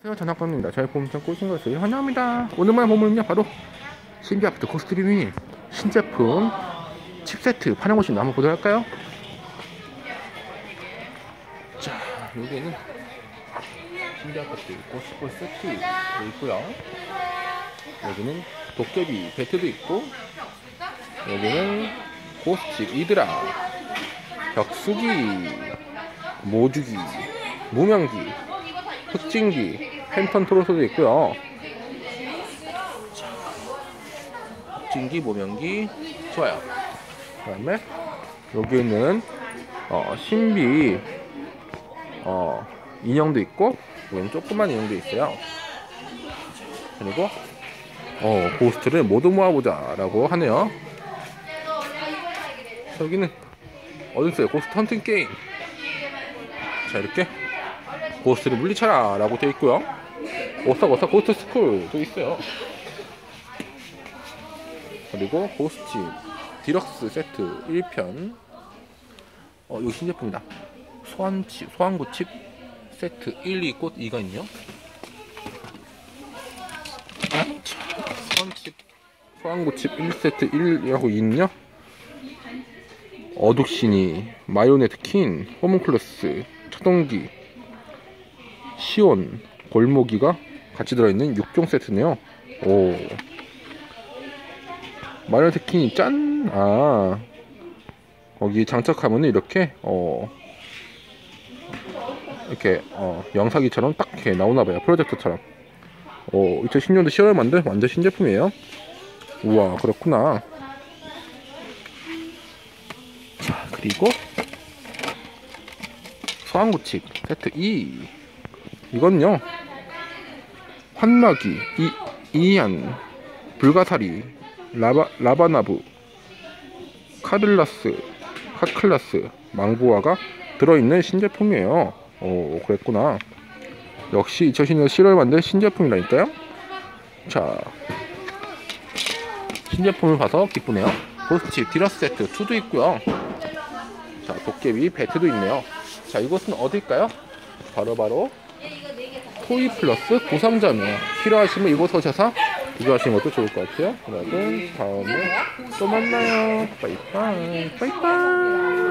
안녕하세요. 전학관입니다. 저희 보물창 꼬신 것을 환영합니다. 오늘만의 보물은요 바로 신비아프트 코스트리밍 신제품 칩세트 파는 곳입니다 한번 보도록 할까요? 자 여기는 신비아프트 코스트 세트 있고요. 여기는 도깨비 배트도 있고 여기는 고스트 이드라 벽수기 모주기 무명기 흑진기, 팬턴 트로스도 있고요. 흑진기, 모명기, 좋아요. 그 다음에 여기는 어, 신비 어, 인형도 있고 여기는 조그만 인형도 있어요. 그리고 어, 고스트를 모두 모아보자 라고 하네요. 여기는 어디 있어요? 고스트 헌팅 게임. 자 이렇게 고스트를 물리쳐라 라고 되어 있고요. 오싹오싹 고스트 스쿨도 있어요. 그리고 고스트 디럭스 세트 1편. 어 이거 신제품이다. 소환칩 소환구칩 세트 1, 2 꽃 2가 있네요. 자, 소환칩 소환구칩 1세트 1이라고 있냐? 어둑신이 마요네트 킨 호문클러스 차동기 시온 골모기가 같이 들어있는 6종 세트네요. 오. 마리오 테킨이 짠! 아. 거기 장착하면 이렇게, 어. 이렇게, 어, 영상기처럼 딱 이렇게 나오나봐요. 프로젝터처럼. 오, 2010년도 10월 만든 완전 신제품이에요. 우와, 그렇구나. 자, 그리고, 소환구칩 세트 2. 이건요. 환마기 이, 이안 불가사리 라바, 라바나부 카들라스 카클라스 망보아가 들어있는 신제품이에요. 오 그랬구나. 역시 2010년 7월 만든 신제품이라니까요. 자 신제품을 봐서 기쁘네요. 보스치 디러스 세트 2도 있고요. 자 도깨비 배트도 있네요. 자 이곳은 어딜까요? 바로바로 바로 토이 플러스 고상점이에요. 필요하시면 이곳 오셔서 비교하시는 것도 좋을 것 같아요. 그러면 다음에 또 만나요. 빠이빠이. 빠이빠이.